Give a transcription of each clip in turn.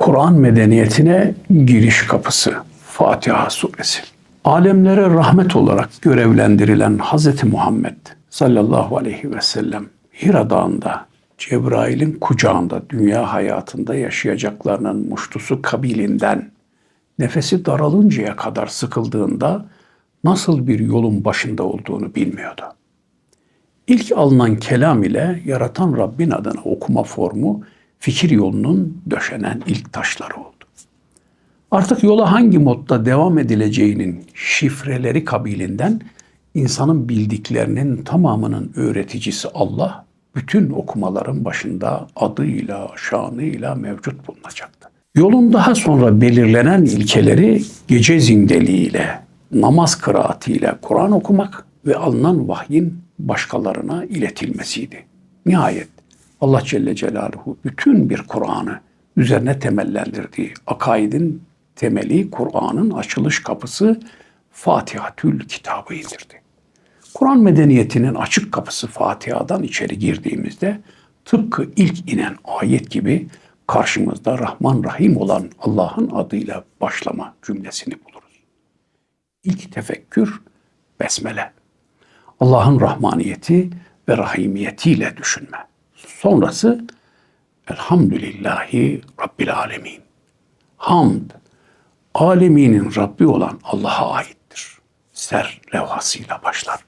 Kur'an medeniyetine giriş kapısı Fatiha suresi. Alemlere rahmet olarak görevlendirilen Hz. Muhammed sallallahu aleyhi ve sellem Hira Dağı'nda Cebrail'in kucağında dünya hayatında yaşayacaklarının muştusu kabilinden nefesi daralıncaya kadar sıkıldığında nasıl bir yolun başında olduğunu bilmiyordu. İlk alınan kelam ile yaratan Rabbin adına okuma formu fikir yolunun döşenen ilk taşları oldu. Artık yola hangi modda devam edileceğinin şifreleri kabilinden insanın bildiklerinin tamamının öğreticisi Allah bütün okumaların başında adıyla, şanıyla mevcut bulunacaktı. Yolun daha sonra belirlenen ilkeleri gece zindeliğiyle, namaz kıraatiyle Kur'an okumak ve alınan vahyin başkalarına iletilmesiydi. Nihayet Allah Celle Celaluhu bütün bir Kur'an'ı üzerine temellendirdiği akaidin temeli Kur'an'ın açılış kapısı Fatihatül kitabı indirdi. Kur'an medeniyetinin açık kapısı Fatiha'dan içeri girdiğimizde tıpkı ilk inen ayet gibi karşımızda Rahman Rahim olan Allah'ın adıyla başlama cümlesini buluruz. İlk tefekkür besmele. Allah'ın rahmaniyeti ve rahimiyetiyle düşünme. Sonrası Elhamdülillahi Rabbil Alemin. Hamd, aleminin Rabbi olan Allah'a aittir. Ser levhasıyla başlar.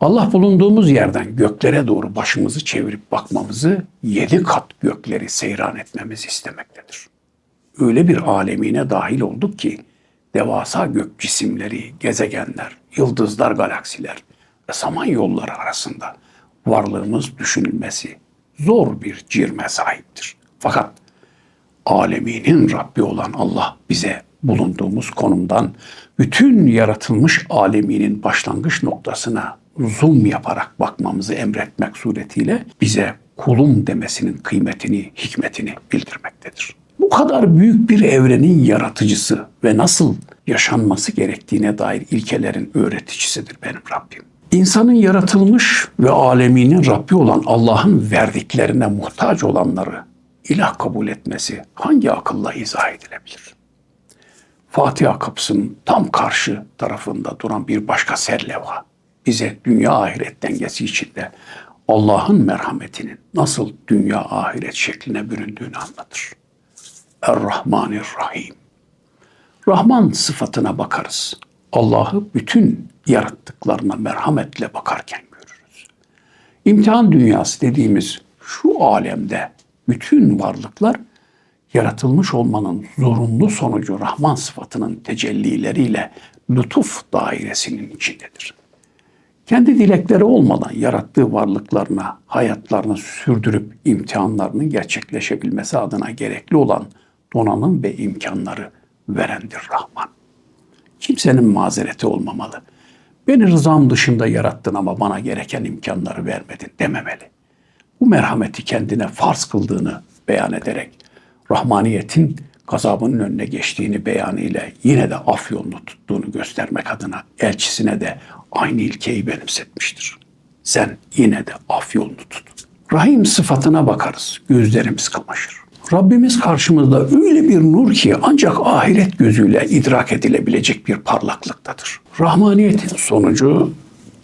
Allah bulunduğumuz yerden göklere doğru başımızı çevirip bakmamızı yedi kat gökleri seyran etmemizi istemektedir. Öyle bir alemine dahil olduk ki devasa gök cisimleri, gezegenler, yıldızlar, galaksiler ve saman yolları arasında varlığımız düşünülmesi zor bir cirme sahiptir. Fakat aleminin Rabbi olan Allah bize bulunduğumuz konumdan bütün yaratılmış aleminin başlangıç noktasına zoom yaparak bakmamızı emretmek suretiyle bize kulum demesinin kıymetini, hikmetini bildirmektedir. Bu kadar büyük bir evrenin yaratıcısı ve nasıl yaşanması gerektiğine dair ilkelerin öğreticisidir benim Rabbim. İnsanın yaratılmış ve aleminin Rabbi olan Allah'ın verdiklerine muhtaç olanları ilah kabul etmesi hangi akılla izah edilebilir? Fatiha kapısının tam karşı tarafında duran bir başka serlevha bize dünya ahiret dengesi içinde Allah'ın merhametinin nasıl dünya ahiret şekline büründüğünü anlatır. Er-Rahmanir-Rahim. Rahman sıfatına bakarız. Allah'ı bütün yarattıklarına merhametle bakarken görürüz. İmtihan dünyası dediğimiz şu alemde bütün varlıklar yaratılmış olmanın zorunlu sonucu Rahman sıfatının tecellileriyle lütuf dairesinin içindedir. Kendi dilekleri olmadan yarattığı varlıklarına, hayatlarını sürdürüp imtihanlarının gerçekleşebilmesi adına gerekli olan donanım ve imkanları verendir Rahman. Kimsenin mazereti olmamalı. Beni rızam dışında yarattın ama bana gereken imkanları vermedin dememeli. Bu merhameti kendine farz kıldığını beyan ederek rahmaniyetin gazabının önüne geçtiğini beyanıyla yine de af yolunu tuttuğunu göstermek adına elçisine de aynı ilkeyi benimsetmiştir. Sen yine de af yolunu tut. Rahim sıfatına bakarız, gözlerimiz kamaşır. Rabbimiz karşımızda öyle bir nur ki ancak ahiret gözüyle idrak edilebilecek bir parlaklıktadır. Rahmaniyetin sonucu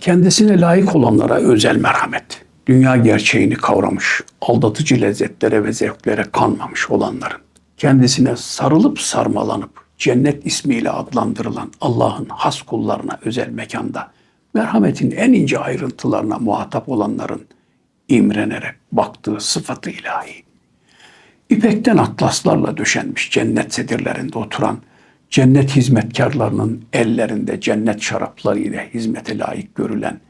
kendisine layık olanlara özel merhamet. Dünya gerçeğini kavramış, aldatıcı lezzetlere ve zevklere kanmamış olanların kendisine sarılıp sarmalanıp cennet ismiyle adlandırılan Allah'ın has kullarına özel mekanda merhametin en ince ayrıntılarına muhatap olanların imrenerek baktığı sıfatı ilahi. İpekten atlaslarla döşenmiş cennet sedirlerinde oturan cennet hizmetkarlarının ellerinde cennet şarapları ile hizmete layık görülen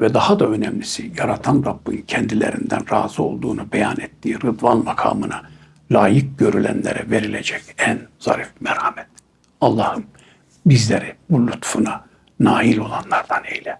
ve daha da önemlisi yaratan Rabbin kendilerinden razı olduğunu beyan ettiği rıdvan makamına layık görülenlere verilecek en zarif merhamet. Allah'ım bizleri bu lütfuna nail olanlardan eyle.